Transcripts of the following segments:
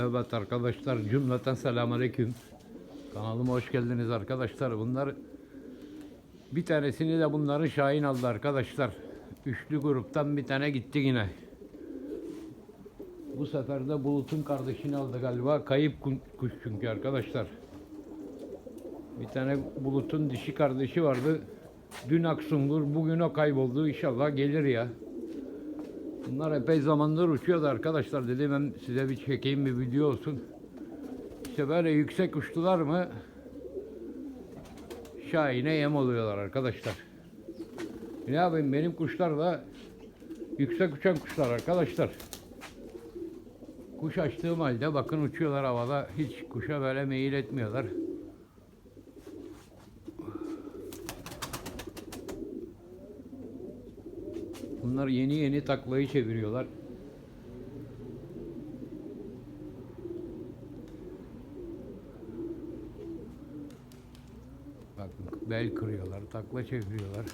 Evet arkadaşlar cümleten selamünaleyküm. Kanalıma hoş geldiniz arkadaşlar. Bunlar bir tanesini de bunların Şahin aldı arkadaşlar. Üçlü gruptan bir tane gitti yine. Bu sefer de Bulut'un kardeşini aldı galiba. Kayıp ku- kuş çünkü arkadaşlar. Bir tane Bulut'un dişi kardeşi vardı. Dün Aksungur, bugün o kayboldu. İnşallah gelir ya. Bunlar epey zamandır uçuyordu arkadaşlar. Dedim hem size bir çekeyim bir video olsun. İşte böyle yüksek uçtular mı Şahin'e yem oluyorlar arkadaşlar. Ne yapayım benim kuşlar da yüksek uçan kuşlar arkadaşlar. Kuş açtığım halde bakın uçuyorlar havada. Hiç kuşa böyle meyil etmiyorlar. Bunlar yeni yeni taklayı çeviriyorlar. Bakın bel kırıyorlar, takla çeviriyorlar.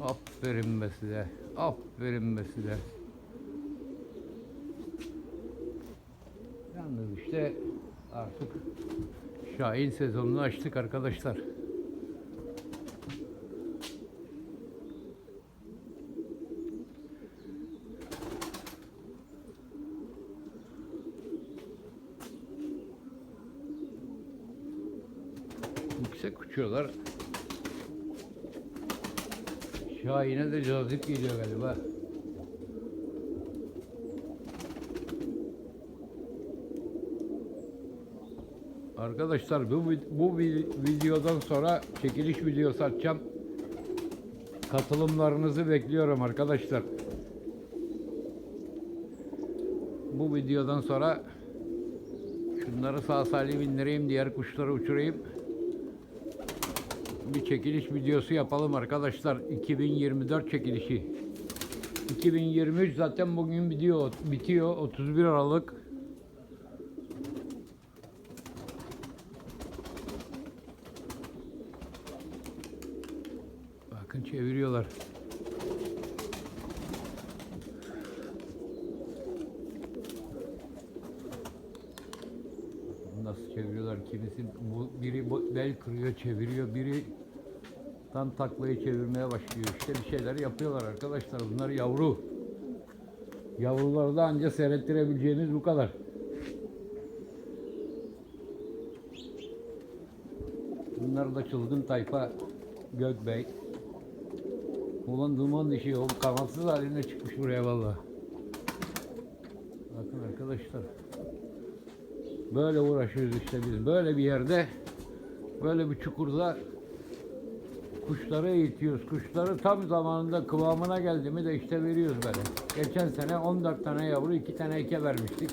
Aferin be size. Aferin be size. Yalnız işte artık Şahin sezonunu açtık arkadaşlar. Yüksek uçuyorlar. Şahin'e de cazip geliyor galiba. Arkadaşlar bu, bu vi- videodan sonra çekiliş videosu atacağım. Katılımlarınızı bekliyorum arkadaşlar. Bu videodan sonra şunları sağ salim indireyim, diğer kuşları uçurayım. Bir çekiliş videosu yapalım arkadaşlar. 2024 çekilişi. 2023 zaten bugün bitiyor, bitiyor 31 Aralık. Bakın çeviriyorlar. Nasıl çeviriyorlar? Kimisi bu biri bel kırıyor, çeviriyor, biri tam taklayı çevirmeye başlıyor. İşte bir şeyler yapıyorlar arkadaşlar. Bunlar yavru. Yavruları da anca seyrettirebileceğimiz bu kadar. Bunlar da çılgın tayfa Gökbey. Ulan duman dişi o kanatsız halinde çıkmış buraya valla. Bakın arkadaşlar. Böyle uğraşıyoruz işte biz. Böyle bir yerde böyle bir çukurda kuşları eğitiyoruz. Kuşları tam zamanında kıvamına geldi mi de işte veriyoruz böyle. Geçen sene 14 tane yavru 2 tane eke vermiştik.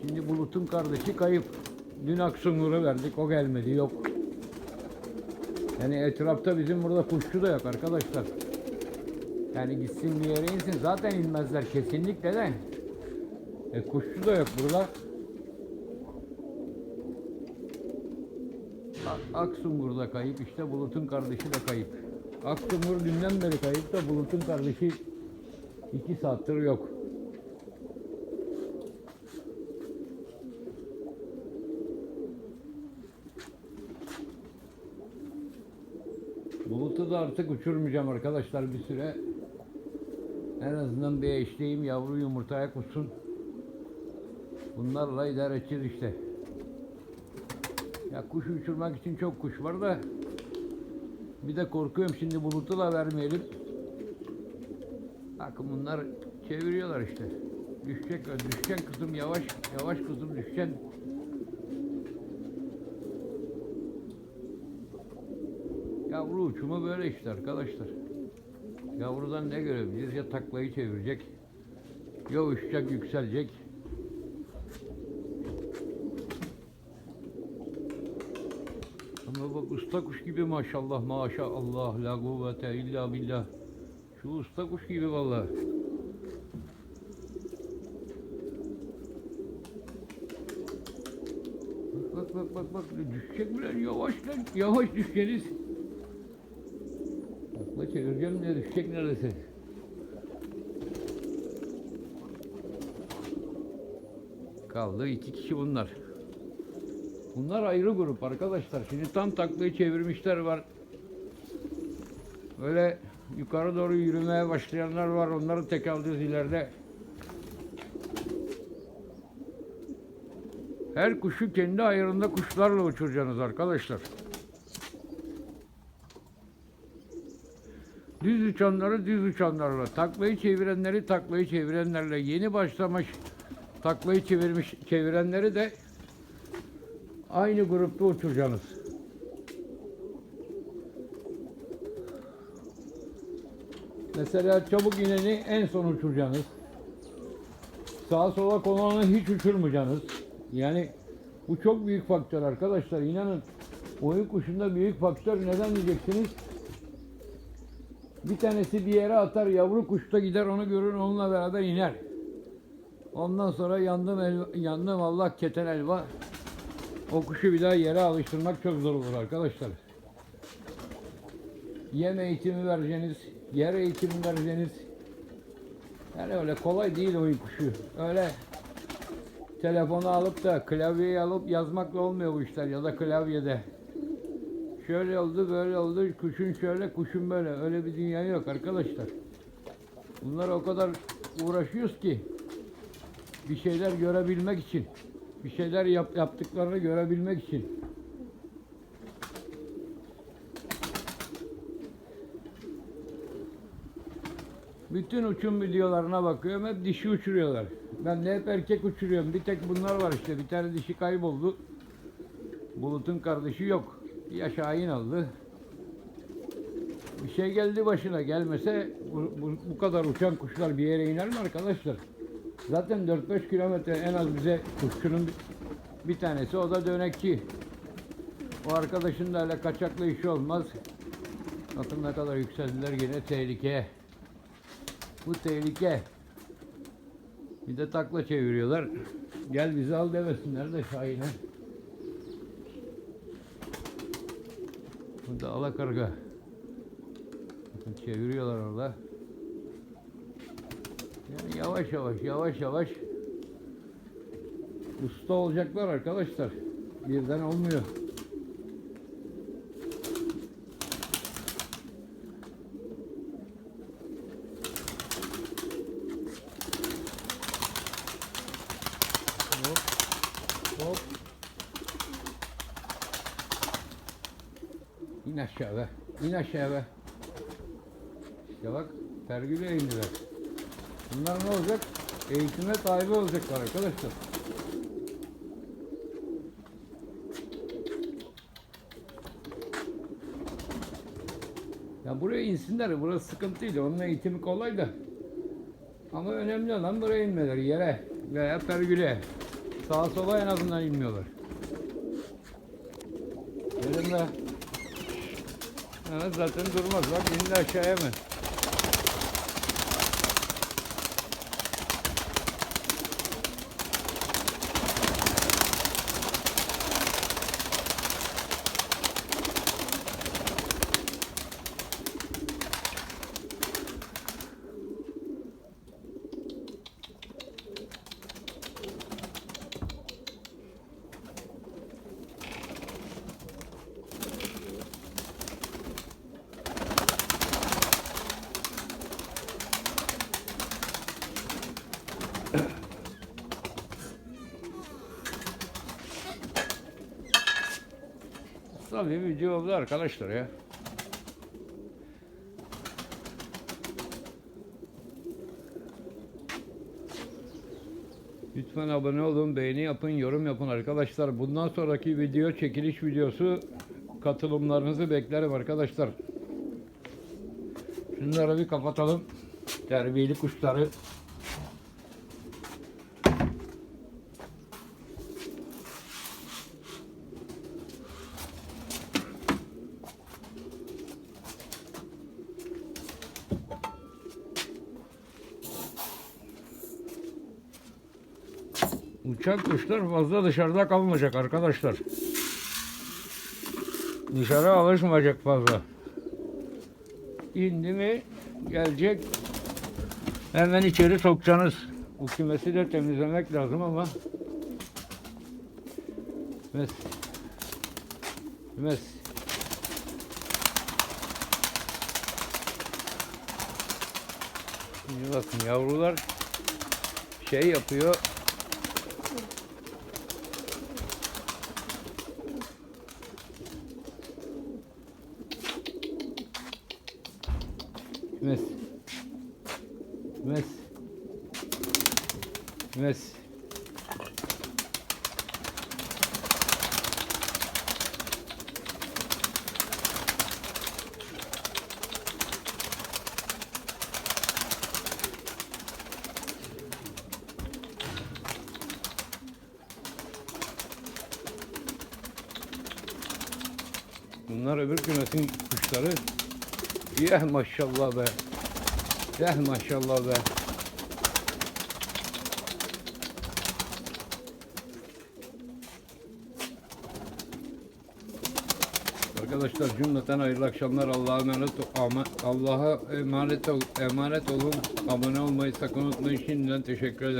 Şimdi Bulut'un kardeşi kayıp. Dün Aksungur'u verdik o gelmedi yok. Yani etrafta bizim burada kuşçu da yok arkadaşlar. Yani gitsin bir yere insin zaten inmezler kesinlikle de. E kuşçu da yok burada. Aksungur da kayıp işte Bulut'un kardeşi de kayıp. Aksungur dünden beri kayıp da Bulut'un kardeşi iki saattir yok. Bulut'u da artık uçurmayacağım arkadaşlar bir süre. En azından bir eşleyeyim yavru yumurtaya kutsun. Bunlarla idare edeceğiz işte. Ya kuş uçurmak için çok kuş var da bir de korkuyorum şimdi bulutu da vermeyelim. Bakın bunlar çeviriyorlar işte. Düşecek, düşeceksin kızım yavaş, yavaş kızım düşeceksin. Yavru uçumu böyle işte arkadaşlar. Yavrudan ne görebiliriz? Ya taklayı çevirecek, ya uçacak, yükselecek. Ama bak usta kuş gibi maşallah maşallah la kuvvete illa billah. Şu usta kuş gibi vallahi. Bak bak bak bak düşecek lan yavaş lan yavaş düşeceğiz. Takla çevireceğim diye düşecek neredeyse. Kaldı iki kişi bunlar. Bunlar ayrı grup arkadaşlar. Şimdi tam taklayı çevirmişler var. Böyle yukarı doğru yürümeye başlayanlar var. Onları tek alacağız ileride. Her kuşu kendi ayarında kuşlarla uçuracaksınız arkadaşlar. Düz uçanları düz uçanlarla, taklayı çevirenleri taklayı çevirenlerle, yeni başlamış taklayı çevirmiş çevirenleri de aynı grupta uçuracaksınız. Mesela çabuk ineni en son uçuracaksınız. Sağa sola konanı hiç uçurmayacaksınız. Yani bu çok büyük faktör arkadaşlar. İnanın oyun kuşunda büyük faktör neden diyeceksiniz? Bir tanesi bir yere atar, yavru kuş da gider onu görür, onunla beraber iner. Ondan sonra yandım, elva, yandım Allah keten elva. O kuşu bir daha yere alıştırmak çok zor olur arkadaşlar. Yem eğitimi vereceğiniz, yer eğitimi vereceğiniz. Yani öyle kolay değil oyun kuşu. Öyle telefonu alıp da klavyeyi alıp yazmakla olmuyor bu işler ya da klavyede. Şöyle oldu, böyle oldu, kuşun şöyle, kuşun böyle. Öyle bir dünya yok arkadaşlar. Bunlar o kadar uğraşıyoruz ki bir şeyler görebilmek için, bir şeyler yap, yaptıklarını görebilmek için. Bütün uçum videolarına bakıyorum hep dişi uçuruyorlar. Ben de hep erkek uçuruyorum. Bir tek bunlar var işte. Bir tane dişi kayboldu. Bulut'un kardeşi yok. Ya Şahin aldı. Bir şey geldi başına. Gelmese bu, bu, bu kadar uçan kuşlar bir yere iner mi arkadaşlar? Zaten 4-5 kilometre en az bize kuşçunun bir, tanesi o da dönekçi. O arkadaşın da öyle kaçaklı işi olmaz. Bakın ne kadar yükseldiler gene tehlike. Bu tehlike. Bir de takla çeviriyorlar. Gel bizi al demesinler de Şahin'e. Bu da alakarga. Bakın çeviriyorlar orada. Yani yavaş yavaş, yavaş yavaş usta olacaklar arkadaşlar. Birden olmuyor. Hop. Hop. İn aşağı be. İn aşağı be. İşte bak tergüle indiler. Bunlar ne olacak? Eğitime tabi olacaklar arkadaşlar. Ya buraya insinler. Burası sıkıntı değil. Onun eğitimi kolay da. Ama önemli olan buraya inmeleri. Yere veya pergüle. Sağa sola en azından inmiyorlar. Dedim de Evet zaten durmaz. Bak indi aşağıya mı? Tabii video oldu arkadaşlar ya. Lütfen abone olun, beğeni yapın, yorum yapın arkadaşlar. Bundan sonraki video çekiliş videosu katılımlarınızı beklerim arkadaşlar. Şunları bir kapatalım. Terbiyeli kuşları. Uçan kuşlar fazla dışarıda kalmayacak arkadaşlar. Dışarı alışmayacak fazla. İndi mi gelecek hemen içeri sokacaksınız. Bu kümesi de temizlemek lazım ama Mes. Mes. Şimdi bakın yavrular şey yapıyor. Mes. Mes. Mes. Bunlar öbür kümesin kuşları. Yeh maşallah be. Yeh maşallah be. Arkadaşlar cümleten hayırlı akşamlar. Allah'a emanet Allah'a emanet emanet olun. Abone olmayı sakın unutmayın. Şimdiden teşekkür ederim.